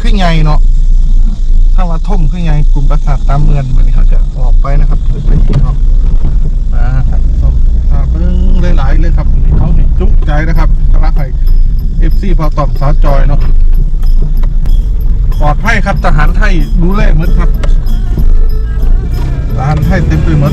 ขึ้นไงเนาะถ้ามาท่มขึ้นไงกลุ่มปราสาทตามเมืองวันนี้เขาจะออกไปนะครับหรือไปยิงออกมาครับส้มตาเบิ้งหลายๆเลยครับเขาจุกใจนะครับกำลังให้เอฟซีพอตอบสาวจอยเนาะปลอดภัยครับทหารไทยดูแลหมดครับทหารไทยเต็มไปหมด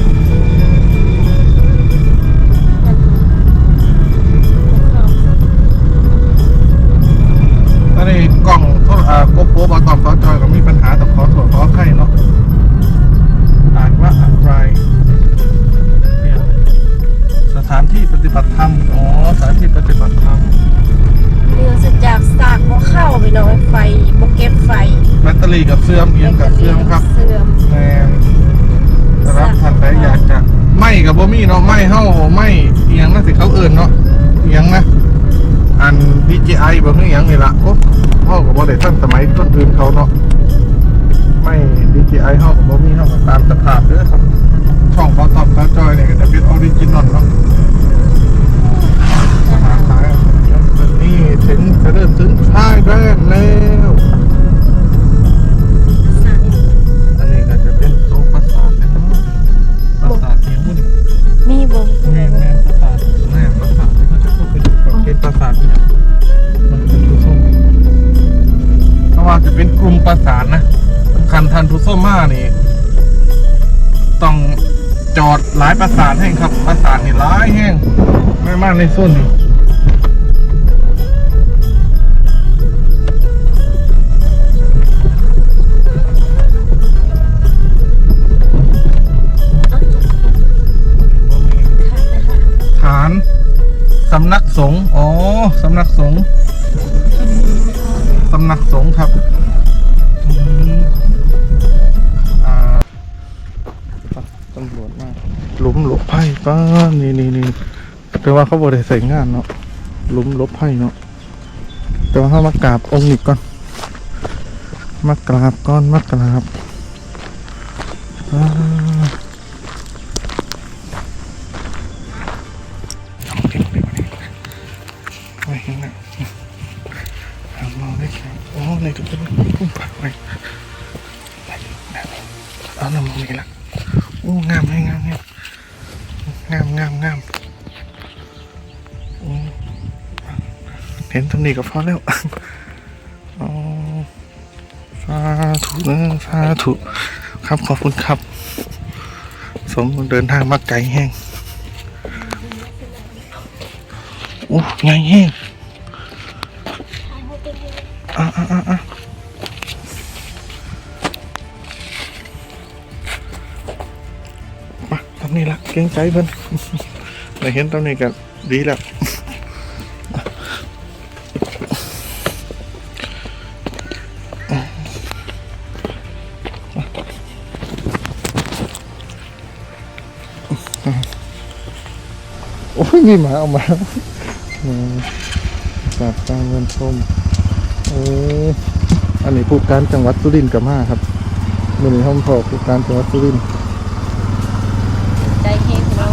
บ่คือเอียงนี่ละโอ้เฮากับบ่ได้ทันสมัยต้นอื่นเขาเนาะไม่ DJI เฮากับบ่มีเฮาก็ตามสภาพเด้อครับช่องพอตอบตาจอยเนี่ยก็จะเป็นออริจินอลเนาะสหาขายวันนี้ถึงจะเริ่มถึงท้ายแดนแล้วอันนี้ก็จะเป็นโต๊ะประสาทนะเนาะประสาทเนียมุ่นมีบ่แม่แม่ประสาทแม่ประสาทนี่เขาจะพูดเป็นประเภทประสาท ว่าจะเป็นกลุ่มประสานนะสำคัญทันทุส้มมานี่ ต้องจอดหลายประสานแห้งครับ ประสานนี่หลายแห้งไม่มากในส่วนนี้ฐานสำนักสงฆ์ อ๋อ สำนักสงฆ์สำนักสงฆ์ครับอืมอ่าตำรวจมากหลุมหลบไพ่ป้านี่นี่นี่แต่ว่าเขาบริใส่งานเนาะหลุมหลบไพ่เนาะแต่ว่าเขามากราบองค์นี้ก่อน มากราบก่อนมากราบอ่า นตำหนิก็พอแล้วสาธุนะสาธุครับขอบคุณครับ สมเดินทางมาไกลแห้งโอ้ไงแห้งอะอะอะอะมาทำนี่ละเก่งใจเพิ่นได้เห็นตำนี้กันดีแล้ว มีหมาออกมาอืมจับการเงินชมโอ้อันนี้ผู้การจังหวัดสุรินทร์กับมาครับมือนี้ห้องพอผู้การจังหวัดสุรินทร์ใจเฮงเรา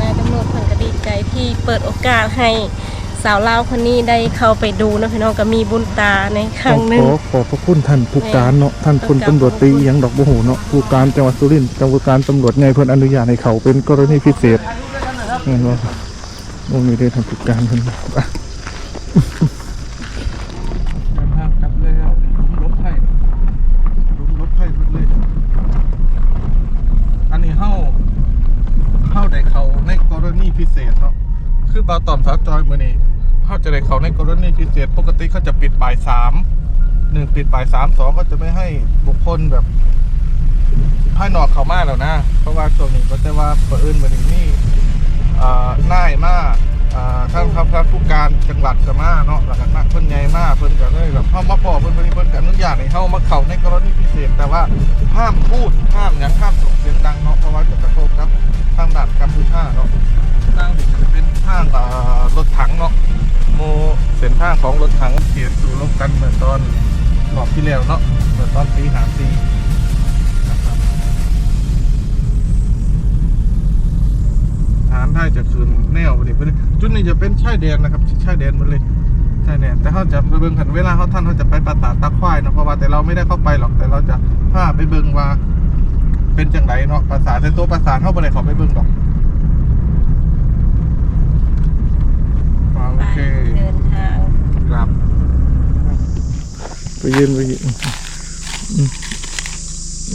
นายตำรวจเพิ่นก็ดีใจที่เปิดโอกาสให้สาวลาวคนนี้ได้เข้าไปดูเนาะพี่น้องก็มีบุญตาในครั้งหนึงขอขอบพระคุณท่านผู้การเนาะท่านพลตำรวจตรีอหยังดอกบัวหูเนาะผู้การจังหวัดสุรินทร์จังหวัดการตำรวจไงเพิ่นอนุญาตให้เขาเป็นกรณีพิเศษเห็นว่าโอ้มีได้ท่านผู้การเพิ่นบอกว่าเดินทางกลับแล้วลุมลบไผ่ลุมลบไผ่เพิ่นเลย อันนี้เฮาเฮาได้เขาในกรณีพิเศษเนาะคือบาตอมสาวจอยมือนี่เขาจะได้เขาในกรณีพิเศษ ปกติเขาจะปิดบ่ายสามหนึ่งปิดบ่ายสามสองก็จะไม่ให้บุคคลแบบภายนอกเขามากแล้วนะ เพราะว่าช่วงนี้ก็จะว่าเปิดอื่นมือนี้นี่อ่าน่ายมาก อ่าท่านครับครับผู้การจังหวัดจะมาเนาะหลักๆนะเพิ่นใหญ่มากเพิ่นก็เลยแบบเข้ามาพอเพิ่นเพิ่นเพิ่นก็อนุญาตให้เข้ามาเขาในกรณีพิเศษ แต่ว่าห้ามพูดห้ามหยังห้ามส่งเสียงดังเนาะเพราะว่าจะกระทบครับทางด่านกัมพูชาเนาะทางดิจะเป็นทางอ่อรถถังเนาะโมเส้นทางของรถถังเขียนสู่ลบกันเหมือนตอนรอบที่แล้วเนาะเหมือนตอนปีหาปีฐานไทยจะคื นแนวไปนี่ไปเลยจุดนี้จะเป็นชายแดนนะครับชายแดนหมดเลยใช่เนี่ยแต่เขาจะไปเบิ่งขันเวลาเขาท่านเขาจะไปปราสาทตาควายเนาะเพราะว่าแต่เราไม่ได้เข้าไปหรอกแต่เราจะพาไปเบิ่งว่า เป็นจังไรเนาะปราสาทแต่ตัวปราสาทเข้าไปเลยเขาไปเบิ่งดอกโอไปเคเดินทางครับไปยืนไปยืนอืม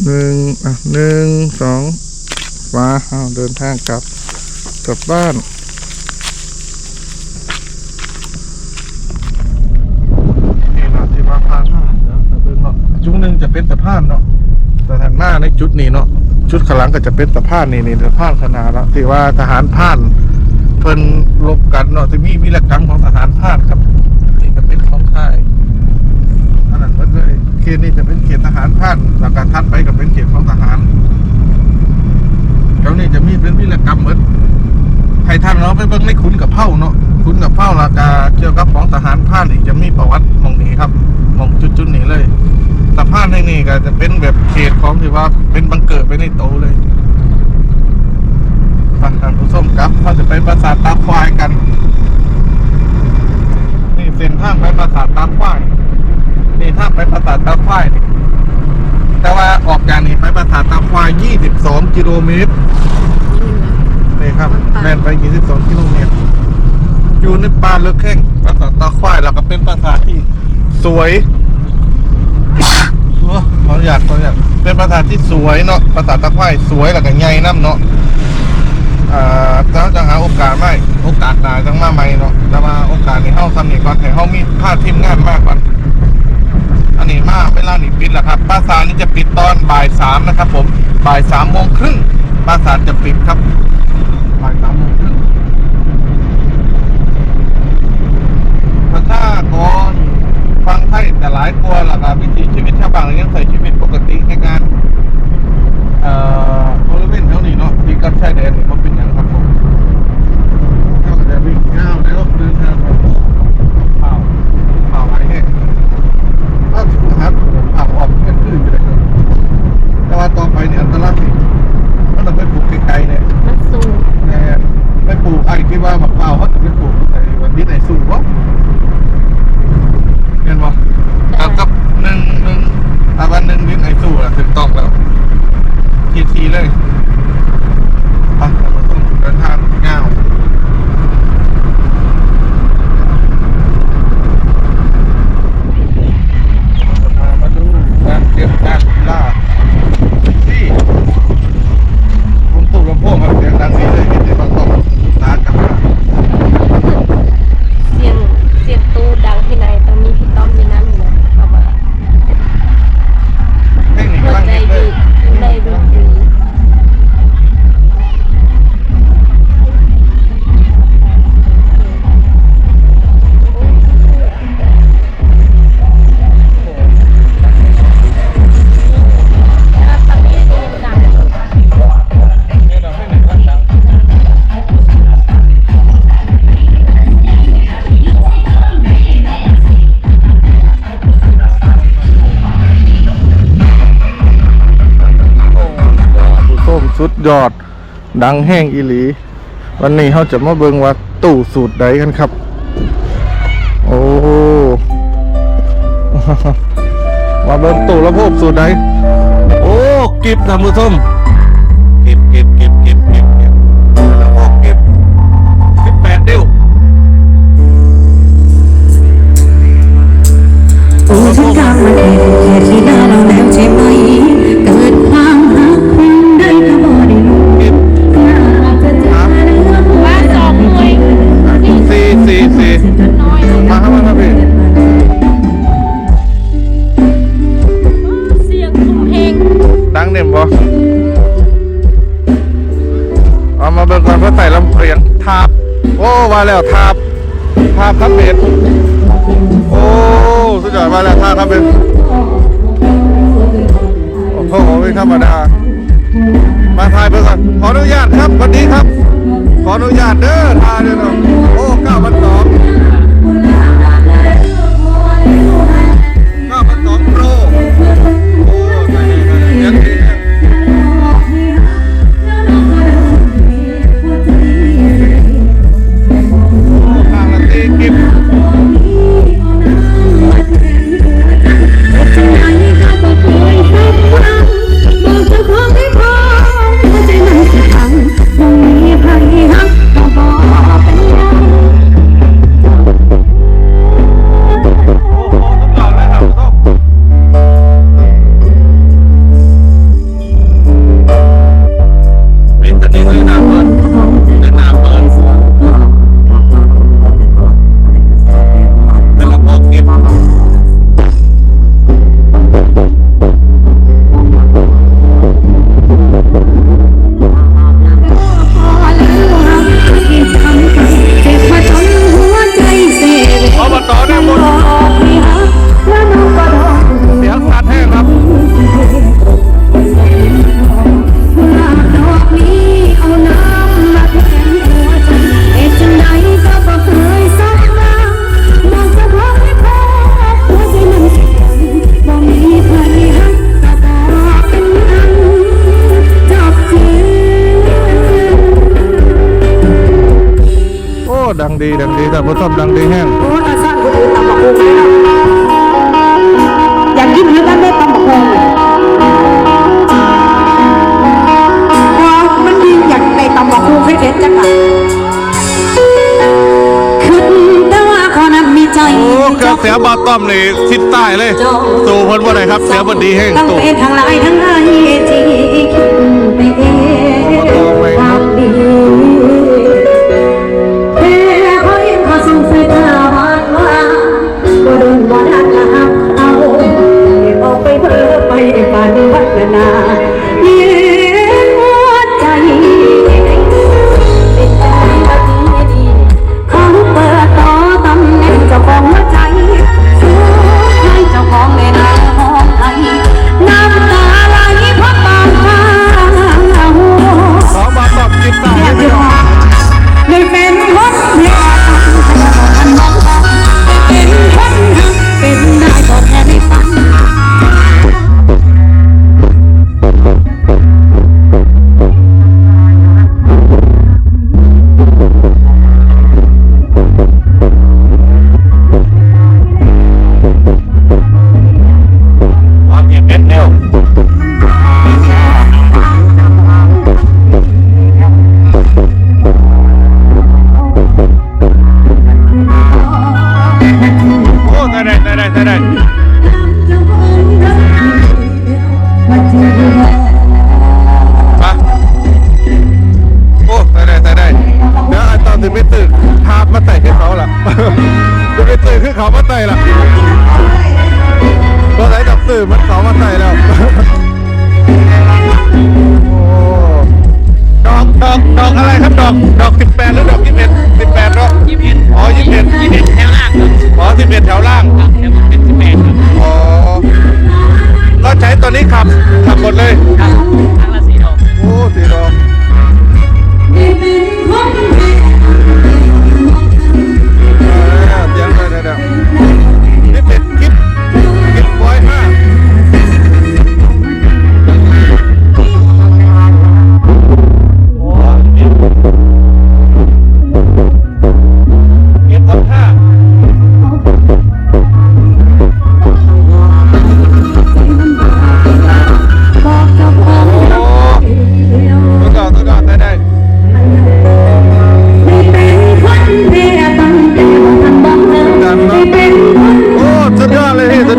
หนึ่งอะหนึ่งสองมาเดินทางกลับกลับบ้านเนาะที่ว่าพานมาเดี๋ยวไปเบิ่งเนาะจุดห นึ่งจะเป็นสะพานเนาะสถานมาในจุดนี้เนาะจุดขลังก็จะเป็นสะพานนี่นี่สะพานขนาดละที่ว่าทหารผ่านเพิ่นลบกันเนาะจะมีวิรกรรมของทหารผ่านครับนี่ก็เป็นของค่ายอันนั้นเพิ่นเลยเขตนี้จะเป็นเขตทหารผ่านแล้วก็ทัดไปก็เป็นเขตของทหารแถวนี้จะมีเป็นวิรกรรมเหมือนให้ท่านเราไปเบิ่งในขุนกับเผ่าเนาะขุนกับเผ่าราคาเกี่ยวกับของทหารผ่านอีกจะมีประวัติมองนี้ครับมองจุดจุดๆนี้เลย สะพานแห่งนี้ก็จะเป็นแบบเขตของที่ว่าเป็นบังเกิดไปในโตเลยไปท่านผู้ชมครับเราจะไปปราสาทตาควายกัน นี่เส้นทางไปปราสาทตาควายนี่ทางไปปราสาทตาควายนี่แต่ว่าออกจากนี้ไปปราสาทตาควาย 22 กิโลเมตรนี่ครับแม่นไป 22 กิโลเมตรอยู่ในป่าเลือกแข้งปราสาทตาควายแล้วก็เป็นปราสาทที่สวย โอ้ขออนุญาตขออนุญาตเป็นปราสาทที่สวยเนาะปราสาทตาควายสวยแล้วก็ใหญ่น้ำเนาะอ่าถ้าจะหาโอกาสไม่โอกาสหนาจังมาใหม่เนาะแต่ว่าโอกาสในี้เฮาทำนี่ก่อนให้เฮามีพาทีมงานมากก่อนอันนี้มากเวลานี่ปิดแล้วครับปราสาทนี้จะปิดตอนบ่ายสามนะครับผมบ่ายสามโมงครึ่งปราสาทจะปิดครับบ่ายสามโมงครึ่งแต่ถ้าก่อน ฟังไทยแต่หลายตัวหลักวิถีชีวิตชาวบ้านยังใส่ชีวิตปกติในการเอ่อบริเวณแถวนี้เนาะที่กับชายแดนมันเป็นอย่างครับผมเข้าจะวิ่งก้าวแล้วเดินทางไปเปล่าเปล่าอะไรเนี่ยถ้าถึงครับผ่าออกเพื่อนขึ้นไปเลยครับแต่ว่าต่อไปเนี่ยอันตรายสิมันต้องไปปลูกไกลๆเนี่ยมันสูงแม่ไม่ปลูกไอ้คิดว่าแบบเปล่าเขา ยอด ดังแห้งอีหลี วันนี้เขาจะมาเบิ่งว่าตู้สูตรใดกันครับ โอ้มาเบิ่งตู้ระบบสูตรใดโอ้กิบท่านผู้ชมกิบกิบกิบกิบกิบกิบระบบกิบสิบแปดนิ้วโอ้ฉันกลางประเทศเขตที่ มาเบิก่อนเพื่อใส่ลำเลียงทาบโอ้มาแล้วทาบทาบทับเบ็ดโอ้สุดยอดมาแล้วทาบทับเบ็ดโอ้โหไม่ธรรมดา มาถ่ายเพื่อนก่อนขออนุญาตครับวันนี้ครับ ขออนุญาตเด้อทาเด้อเนาะโอ้เก้าพันสอง เสียบาต้อมเลยทิศใต้เลย สู่เพิ่นบ่ได้ครับ เสียบ่ดีแห้งตู่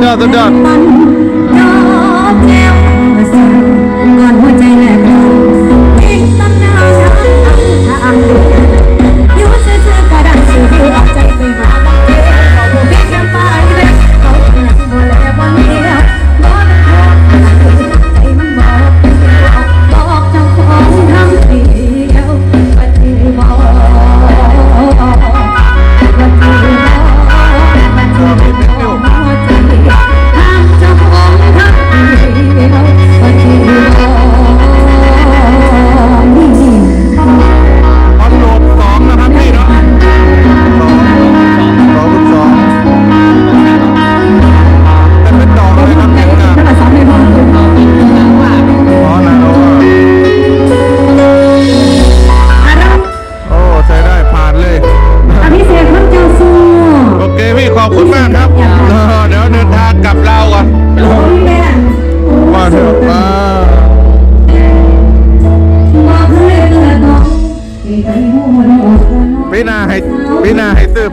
another done.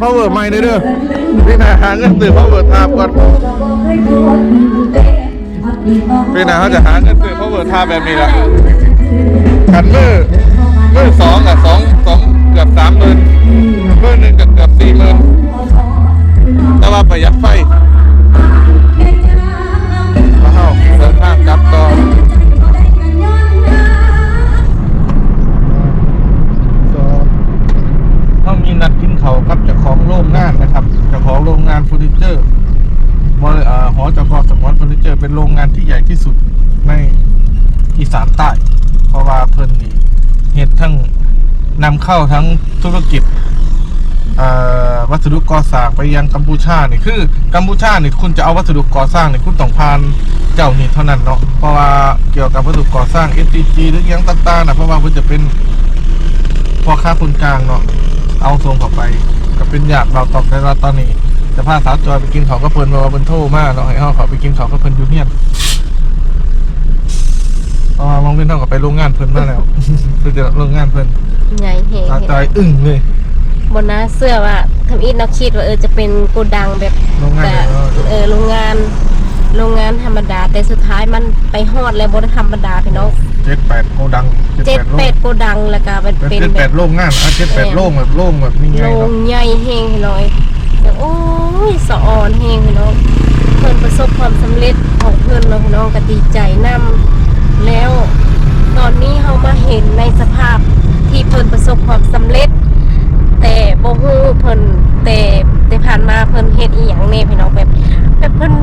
อเวอร์ใหม่เลยเด้อพี่นาหาเงินซื้อเวอร์ทาบก่อนพี่นาเขาจะหาเงินซื้อเวอร์ทาบแบบนี้ละขันมือมือสองกับสองสองเกือบสามหมื่นมือหนึ่งกับเกือบสี่หมื่นแต่ว่าประหยัดไฟมาเข้าเดินทางกลับต่อ เขากับจะาของโรงงานนะครับจะาของโรงงานเฟอร์นิเจอร์บริเออหอจกสมอนเฟอร์นิเจอร์เป็นโรงงานที่ใหญ่ที่สุดในอีสานใต้ เพราะว่าเพิ่นนี่เห็ดทั้งนำเข้าทั้งธุรกิจวัสดุก่อสร้างไปยังกัมพูชานี่คือกัมพูชานี่คุณจะเอาวัสดุก่อสร้างนี่คุณต้องผ่านเจ้านี่เท่านั้นเนาะเพราะว่าเกี่ยวกับวัสดุก่อสร้าง STG หรือยังต่างๆนะเพราะว่าคุณจะเป็นพ่อค้าคนกลางเนาะ เอาทรงเข้าไปก็เป็นญาติเราตอบได้ว่าตอนนี้จะพาสาวจอยไปกินเขาวก็เพิ่นว่าเพิ่นโทรมาเนาะให้เฮาเขาไปกินเขาวก็เพิ่นอยู่เฮียนเพราะว่ามองเพิ่นเท่ากับไปโรงงานเพิ่นมาแล้วเพิ่นจะโรงงานเพิ่นใหญ่แฮงสาวจอยอึ้งเลยบนหน้าเสื้อว่าทำอีทเราคิดว่าเออจะเป็นโกดังแบบโรงงานแต่เออเออโรงงาน โรงงานธรรมดา แต่สุดท้ายมันไปฮอดแล้วบ่ได้ธรรมดาพี่น้องเจ็ดแปดโกดังเจ็ดโรงเป็ดโกดังแล้วก็มันเป็นเป็นเจ็ดแบแปบดโรงงานอะเจ็ดแปดโรงแบบโรงแบบนี่ไงโรงเนาะใหญ่แฮงพี่น้อยแต่โอ้ยสะออนแฮงพี่น้องเพิ่นประสบความสำเร็จของเพิ่นเนาะพี่น้องก็ดีใจนํแล้วตอนนี้เฮามาเห็นในสภาพที่เพิ่นประสบความสำเร็จ แต่บ่ฮู้เพิ่นแต่แต่ผ่านมาเพิ่นเฮ็ดอีหยังแน่พี่น้องแบบแบบเพิ่น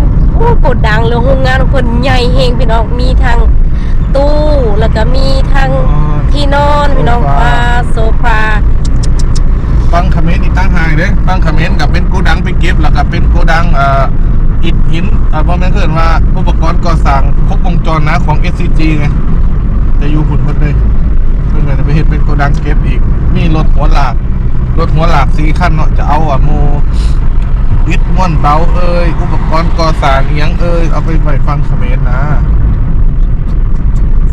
โอ้กดดังแล้วโรงงานของเพิ่นใหญ่แฮงพี่น้องมีทั้งตู้แล้วก็มีทั้งที่นอนพี่น้องปาโซฟาบังคาเมนอีกตั้งหากเด้บังคาเมนกับเป็นโกดังไปเก็บแล้วก็เป็นโกดังเอ่ออิฐหินอ่าบ่แม่นเกินว่าอุปกรณ์ก่อสร้างครบวงจรนะของ SCG ไงจะอยู่หุ่นหมดเลยเพิ่นก็จะไปเฮ็ดเป็นโกดังเก็บอีก มีรถหัวหลากรถหัวหลากสี่คันเนาะจะเอาอะโม วิทม่วนเบาเอ้ยอุปกรณ์ก่อสร้างอิหยังเอ้ยเอาไปไว้ฟังคาเมนนะ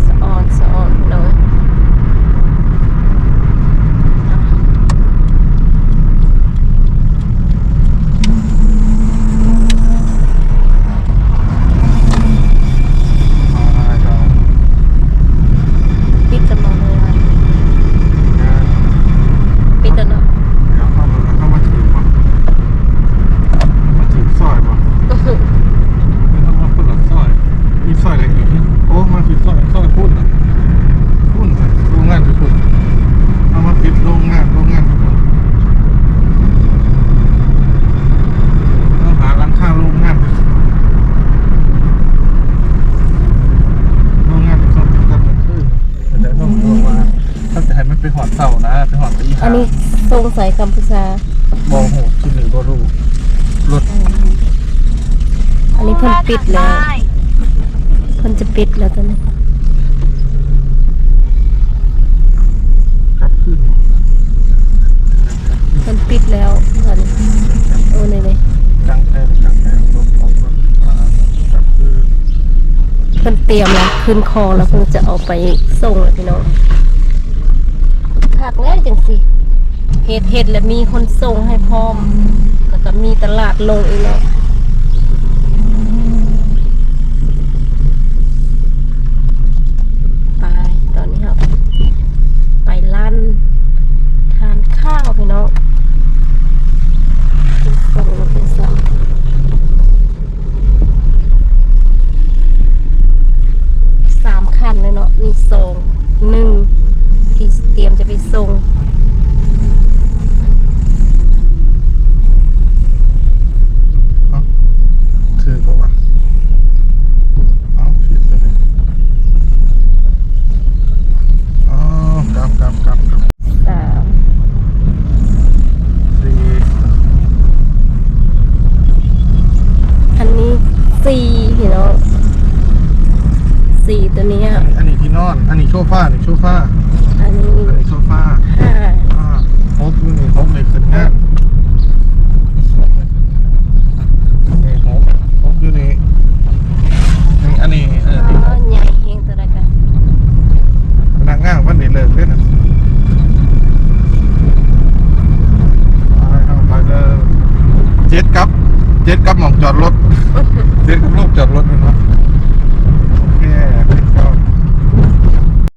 สะออนสะออนพี่น้องปิดกันมาเลยอะปิดกันเนาะ เดี๋ยวเข้ามาเข้ามาถือก่อนมาถือซอยก่อน ไม่ต้องมาพูดหลักซอย มีซอยอะไรอีกเนี่ยโอ้ มันคือซอยซอยพุ่นอะพุ่นอะโรงงานคือพุ่นเอามาปิดโรงงานโรงงานคือพุ่นต้องหาร้านค้าโรงงานโรงงานเป็นคนเป็นกันคือแต่เดี๋ยวต้องบอกว่าถ้าจะให้มันไปหอดเสานะไปหอดตีหา อันนี้ทร งสายกัมพูชาบอโหที่หนึ่งก็รู้รถอันนี้เพิ่นปิดแล้วเพิ่นจะปิดแล้วตอนนี้ครับขึ้นเพิ่นปิดแล้วตอนนี้โอ้นี่เลยจังแทนจังแทนรถของรถมาครับคือเพิ่นเตรียมแล้วขึ้นคอแล้วเพิ่นจะเอาไปส่งแล้วพี่น้องคักแล้วจังสิ เฮ็ดเฮ็ดแล้วมีคนส่งให้พร้อม แล้วก็มีตลาดลงอีกแล้วไปตอนนี้ครับ ไปลั่นทานข้าวพี่น้องส่งแล้วไปสั่ง สามคันเลยเนาะมีสองหนึ่งที่เตรียมจะไปส่ง เอ้าคือบอกว่าเอ้าผิดไปเลยอ๋อกลับกลับกลับกลับ สาม สี่ อันนี้ สี่พี่น้องสี่ตัวเนี้ยอันนี้อันนี้ที่นอน อันนี้โซฟาอันนี้โซฟาอันนี้อันนี้โซฟาห้าอ่าฮบอยู่นี่ฮบเลยขึ้นงานนี่ฮบฮบอยู่นี่นี่อันนี้เอออ๋นี่อใหญ่เฮงตัวละกันพนักงานวันนี้เลิกเล่นอะไปเข้าไปเลยเจ็ดกับ เจ็ดกับหมองจอดรถ เจ็ดกับโลกจอดรถเลยเนาะ